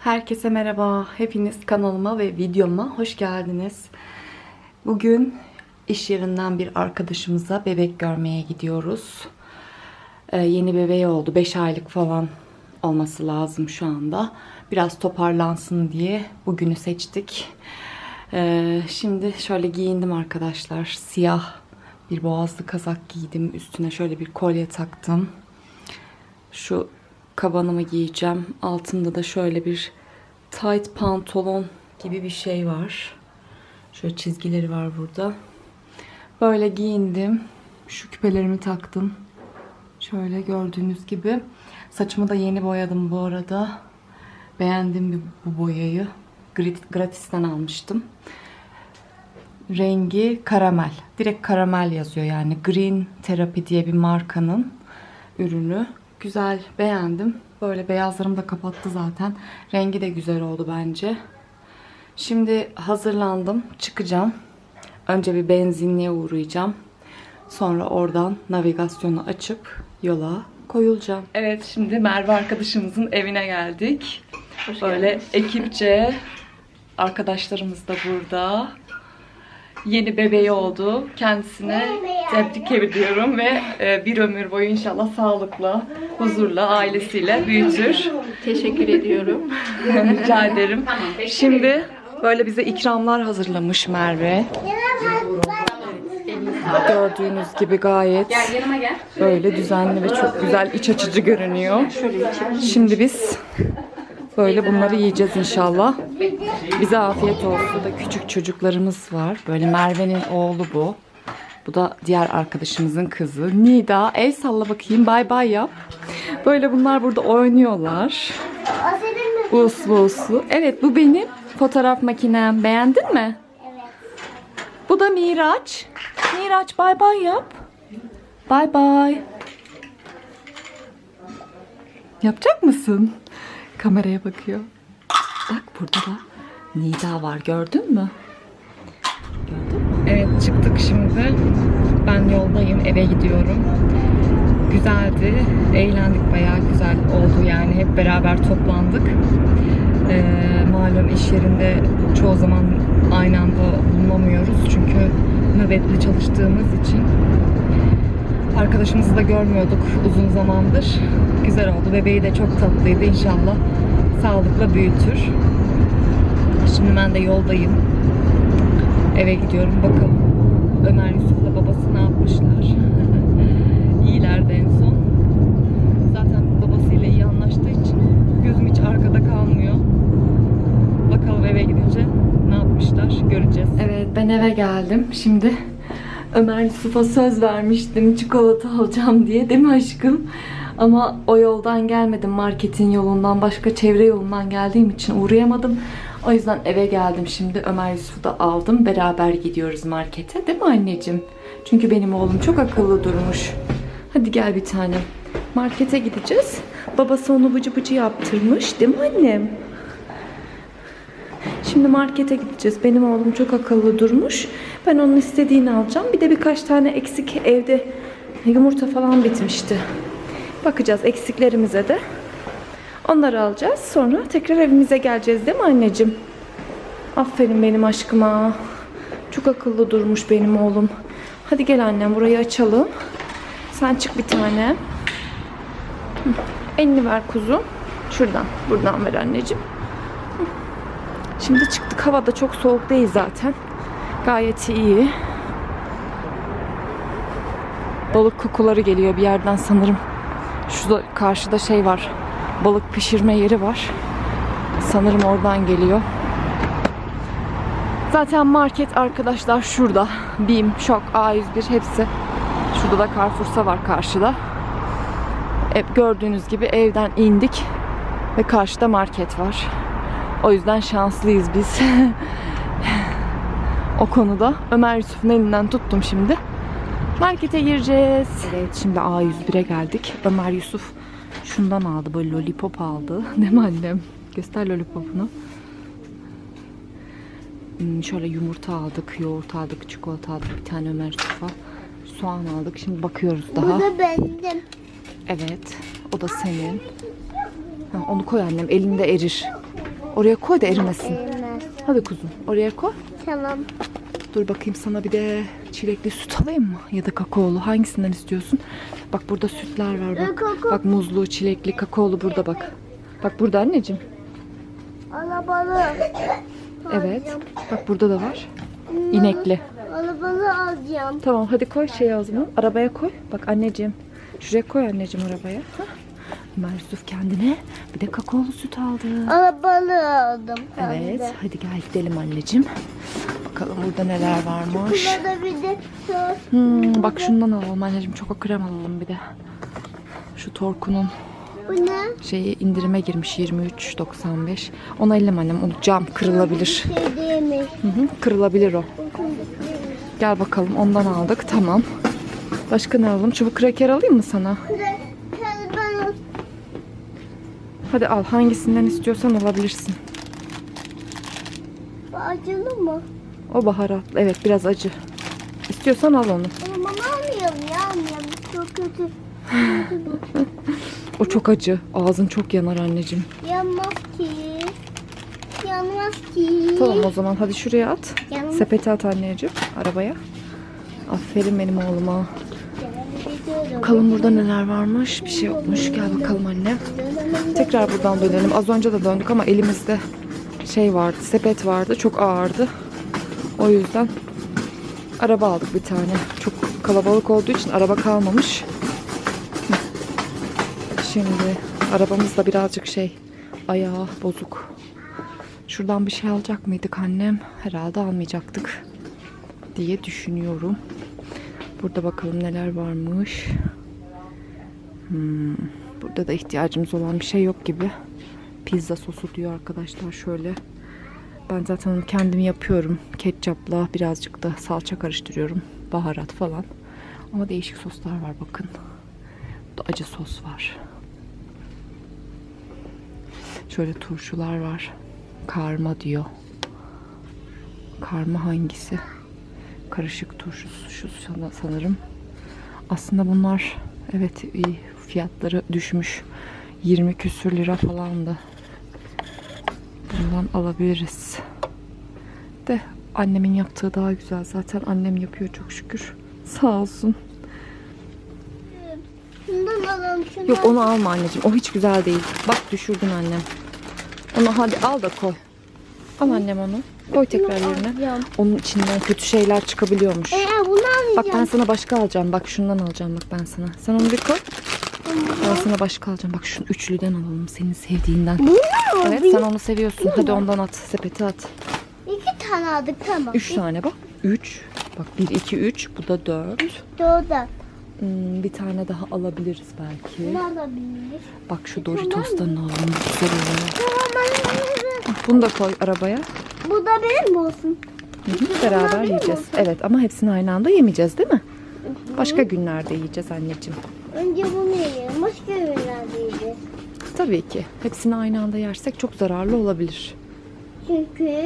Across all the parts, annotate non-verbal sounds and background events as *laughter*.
Herkese merhaba. Hepiniz kanalıma ve videoma hoş geldiniz. Bugün iş yerinden bir arkadaşımıza bebek görmeye gidiyoruz. Ee, yeni bebeği oldu. 5 aylık falan olması lazım şu anda. Biraz toparlansın diye bugünü seçtik. Ee, şimdi şöyle giyindim arkadaşlar. Siyah bir boğazlı kazak giydim. Üstüne şöyle bir kolye taktım. Şu kabanımı giyeceğim. Altında da şöyle bir tight pantolon gibi bir şey var. Şöyle çizgileri var burada. Böyle giyindim. Şu küpelerimi taktım. Şöyle gördüğünüz gibi. Saçımı da yeni boyadım bu arada. Beğendim bu boyayı. Grat- Gratis'ten almıştım. Rengi karamel. Direkt karamel yazıyor yani. Green Therapy diye bir markanın ürünü. Güzel, beğendim. Böyle beyazlarımı da kapattı zaten. Rengi de güzel oldu bence. Şimdi hazırlandım. Çıkacağım. Önce bir benzinliğe uğrayacağım. Sonra oradan navigasyonu açıp yola koyulacağım. Evet, şimdi Merve arkadaşımızın evine geldik. Böyle ekipçe *laughs* arkadaşlarımız da burada. Yeni bebeği oldu. Kendisine tebrik ediyorum ve e, bir ömür boyu inşallah sağlıkla, huzurla, ailesiyle büyütür. Teşekkür ediyorum. *laughs* Rica ederim. Şimdi böyle bize ikramlar hazırlamış Merve. Gördüğünüz gibi gayet yanıma gel. böyle düzenli ve çok güzel iç açıcı görünüyor. Şimdi biz böyle bunları yiyeceğiz inşallah. Bize afiyet olsun. Burada küçük çocuklarımız var. Böyle Merve'nin oğlu bu. Bu da diğer arkadaşımızın kızı. Nida. El salla bakayım. Bay bay yap. Böyle bunlar burada oynuyorlar. Uslu uslu. Evet bu benim fotoğraf makinem. Beğendin mi? Evet. Bu da Miraç. Miraç bay bay yap. Bay bay. Yapacak mısın? Kameraya bakıyor. Bak burada da Nida var gördün mü? Gördün mü? Evet çıktık şimdi. Ben yoldayım eve gidiyorum. Güzeldi. Eğlendik bayağı güzel oldu yani. Hep beraber toplandık. Ee, malum iş yerinde çoğu zaman aynı anda bulunamıyoruz. Çünkü nöbetli çalıştığımız için. Arkadaşımızı da görmüyorduk uzun zamandır. Güzel oldu. Bebeği de çok tatlıydı. İnşallah sağlıkla büyütür. Şimdi ben de yoldayım. Eve gidiyorum. Bakalım Ömer Yusuf'la babası ne yapmışlar. *laughs* İyilerdi en son. Zaten babasıyla iyi anlaştığı için gözüm hiç arkada kalmıyor. Bakalım eve gidince ne yapmışlar göreceğiz. Evet ben eve geldim. Şimdi Ömer Yusuf'a söz vermiştim çikolata alacağım diye değil mi aşkım? Ama o yoldan gelmedim marketin yolundan başka çevre yolundan geldiğim için uğrayamadım. O yüzden eve geldim şimdi Ömer Yusuf'u da aldım. Beraber gidiyoruz markete değil mi anneciğim? Çünkü benim oğlum çok akıllı durmuş. Hadi gel bir tanem. Markete gideceğiz. Babası onu bıcı bıcı yaptırmış değil mi annem? Şimdi markete gideceğiz. Benim oğlum çok akıllı durmuş. Ben onun istediğini alacağım. Bir de birkaç tane eksik evde yumurta falan bitmişti. Bakacağız eksiklerimize de. Onları alacağız. Sonra tekrar evimize geleceğiz değil mi anneciğim? Aferin benim aşkıma. Çok akıllı durmuş benim oğlum. Hadi gel annem burayı açalım. Sen çık bir tane. Elini ver kuzum. Şuradan, buradan ver anneciğim. Şimdi çıktık. Hava da çok soğuk değil zaten. Gayet iyi. Balık kokuları geliyor bir yerden sanırım. Şurada karşıda şey var. Balık pişirme yeri var. Sanırım oradan geliyor. Zaten market arkadaşlar şurada. BİM, Şok, A101 hepsi. Şurada da Carrefour'sa var karşıda. Hep gördüğünüz gibi evden indik ve karşıda market var. O yüzden şanslıyız biz. *laughs* o konuda. Ömer Yusuf'un elinden tuttum şimdi. Markete gireceğiz. Evet şimdi A101'e geldik. Ömer Yusuf şundan aldı böyle lollipop aldı. *laughs* Değil mi annem? Göster lollipopunu. Hmm, şöyle yumurta aldık, yoğurt aldık, çikolata aldık. Bir tane Ömer Yusuf'a. Soğan aldık. Şimdi bakıyoruz daha. Bu da benim. Evet. O da senin. Ha, onu koy annem. Elinde erir. Oraya koy da erimesin. Erimez. Hadi kuzum oraya koy. Tamam. Dur bakayım sana bir de çilekli süt alayım mı? Ya da kakaolu. Hangisinden istiyorsun? Bak burada sütler var Ee, bak. kakao. Bak muzlu, çilekli, kakaolu burada bak. Bak burada anneciğim. Alabalı. Evet. Bak burada da var. İnekli. Alabalı alacağım. Tamam hadi koy şeyi o zaman. Arabaya koy. Bak anneciğim. Şuraya koy anneciğim arabaya. Hah. Ömer Yusuf kendine bir de kakaolu süt aldı. Alabalı aldım. Evet. Hadi gel gidelim anneciğim. Bakalım burada neler varmış. Burada bir de sos. Hmm, bak şundan alalım anneciğim. Çoko krem alalım bir de. Şu Torku'nun Bu ne? şeyi indirime girmiş 23.95. Onu elleme annem. O cam kırılabilir. Şey. Hı hı, kırılabilir o. Gel bakalım ondan aldık. Tamam. Başka ne alalım? Çubuk kraker alayım mı sana? Ben Hadi al. Hangisinden istiyorsan alabilirsin. Bu acılı mı? O baharatlı. Evet biraz acı. İstiyorsan al onu. Ama almayalım ya almayalım. Çok kötü. *laughs* O çok acı. Ağzın çok yanar anneciğim. Yanmaz ki. Yanmaz ki. Tamam o zaman hadi şuraya at. Yanmaz. Sepete at anneciğim arabaya. Aferin benim oğluma. Bakalım burada neler varmış. Bir şey yokmuş. Gel bakalım anne. Tekrar buradan dönelim. Az önce de döndük ama elimizde şey vardı. Sepet vardı. Çok ağırdı. O yüzden araba aldık bir tane. Çok kalabalık olduğu için araba kalmamış. Şimdi arabamız da birazcık şey ayağı bozuk. Şuradan bir şey alacak mıydık annem? Herhalde almayacaktık diye düşünüyorum. Burada bakalım neler varmış. Hmm, burada da ihtiyacımız olan bir şey yok gibi. Pizza sosu diyor arkadaşlar şöyle. Ben zaten onu kendim yapıyorum. Ketçapla birazcık da salça karıştırıyorum. Baharat falan. Ama değişik soslar var bakın. Burada acı sos var. Şöyle turşular var. Karma diyor. Karma hangisi? Karışık turşusu sanırım. Aslında bunlar evet fiyatları düşmüş. 20 küsür lira falan da. Bundan alabiliriz. De annemin yaptığı daha güzel. Zaten annem yapıyor çok şükür. Sağ olsun. Şundan alalım şundan. Yok onu alma anneciğim. O hiç güzel değil. Bak düşürdün annem. Onu hadi al da koy. Al annem onu. Koy tekrar yerine. alacağım. Onun içinden kötü şeyler çıkabiliyormuş. Ee, bunu. Bak ben sana başka alacağım. Bak şundan alacağım bak ben sana. Sen onu bir koy. Sana başka alacağım. Bak şunu üçlüden alalım. Senin sevdiğinden. Bu ne? Evet sen onu seviyorsun. Hadi ondan at. Sepete at. İki tane aldık tamam. Üç tane bak. Üç. Bak bir, iki, üç. Bu da dört. Doğru. Hmm, bir tane daha alabiliriz belki. Ne alabiliriz? Bak şu Doritos'tan alalım. Güzel oluyor. Tamam ben alırım. Bunu da koy arabaya. Bu da benim olsun. Hı hı, Beraber yiyeceğiz. Evet ama hepsini aynı anda yemeyeceğiz değil mi? Başka günlerde yiyeceğiz anneciğim. Önce bunu yiyelim. Başka ürünlerde yiyeceğiz. Tabii ki. Hepsini aynı anda yersek çok zararlı olabilir. Çünkü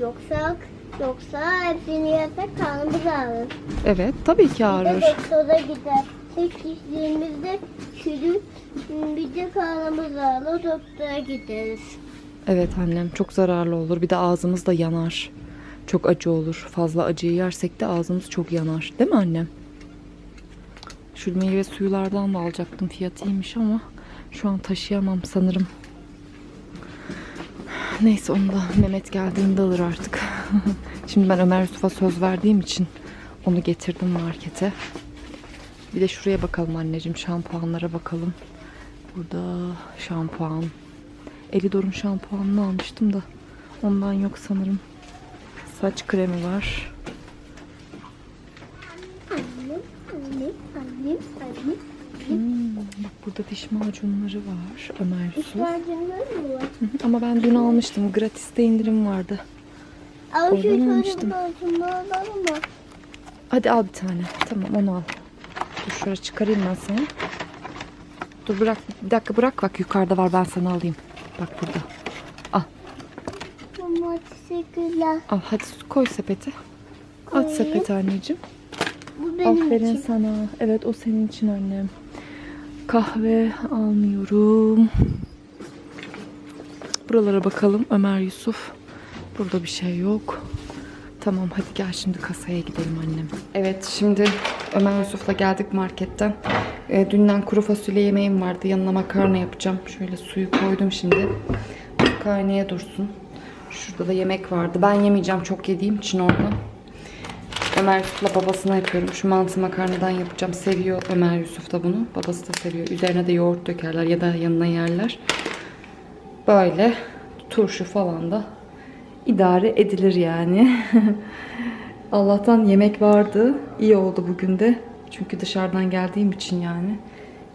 yoksa yoksa hepsini yersek karnımız ağrır. Evet tabii ki Bir de ağrır. doktora gider. Tek kişiliğimizde çürük bir de karnımız ağrır doktora gideriz. Evet annem çok zararlı olur. Bir de ağzımız da yanar. Çok acı olur. Fazla acıyı yersek de ağzımız çok yanar. Değil mi annem? Şu meyve suyulardan da alacaktım. Fiyatı iyiymiş ama şu an taşıyamam sanırım. Neyse onu da Mehmet geldiğinde alır artık. *laughs* Şimdi ben Ömer Yusuf'a söz verdiğim için onu getirdim markete. Bir de şuraya bakalım anneciğim. Şampuanlara bakalım. Burada şampuan. Elidor'un şampuanını almıştım da ondan yok sanırım. Saç kremi var. Annem, annem, annem. Hmm, bak burada diş macunları var. Ömer Yusuf. İhtiyacınız mı var? Ama ben dün almıştım. Gratis'te indirim vardı. Al şu Oradan şöyle almıştım. mı? Hadi al bir tane. Tamam onu al. Dur şuraya çıkarayım ben sana. Dur bırak. Bir dakika bırak. Bak yukarıda var ben sana alayım. Bak burada. Tamam teşekkürler. Al hadi koy sepeti. At Koyayım. anneciğim. Bu benim Aferin için. sana. Evet o senin için annem. Kahve almıyorum. Buralara bakalım. Ömer Yusuf. Burada bir şey yok. Tamam hadi gel şimdi kasaya gidelim annem. Evet şimdi Ömer Yusuf'la geldik marketten. E, dünden kuru fasulye yemeğim vardı. Yanına makarna yapacağım. Şöyle suyu koydum şimdi. Su kaynaya dursun. Şurada da yemek vardı. Ben yemeyeceğim çok yediğim için orada. Ömer Yusuf'la babasına yapıyorum. Şu mantı makarnadan yapacağım. Seviyor Ömer Yusuf da bunu. Babası da seviyor. Üzerine de yoğurt dökerler ya da yanına yerler. Böyle turşu falan da idare edilir yani. *laughs* Allah'tan yemek vardı. İyi oldu bugün de. Çünkü dışarıdan geldiğim için yani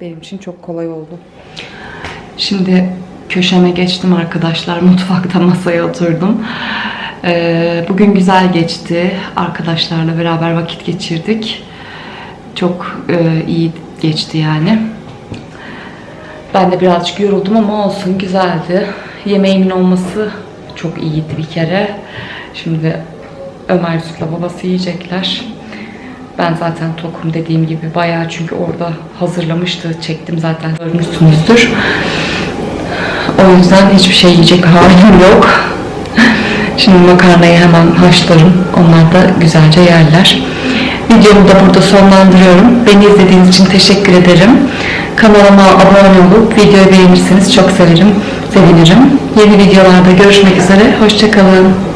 benim için çok kolay oldu. Şimdi köşeme geçtim arkadaşlar. Mutfakta masaya oturdum. Ee, bugün güzel geçti. Arkadaşlarla beraber vakit geçirdik. Çok e, iyi geçti yani. Ben de birazcık yoruldum ama olsun güzeldi. Yemeğimin olması çok iyiydi bir kere. Şimdi Ömer Yusuf'la babası yiyecekler. Ben zaten tokum dediğim gibi bayağı çünkü orada hazırlamıştı. Çektim zaten görmüşsünüzdür. O yüzden hiçbir şey yiyecek halim yok. Şimdi makarnayı hemen haşlarım. Onlar da güzelce yerler. Videomu da burada sonlandırıyorum. Beni izlediğiniz için teşekkür ederim. Kanalıma abone olup videoyu beğenirseniz çok sevinirim. sevinirim. Yeni videolarda görüşmek üzere. Hoşçakalın.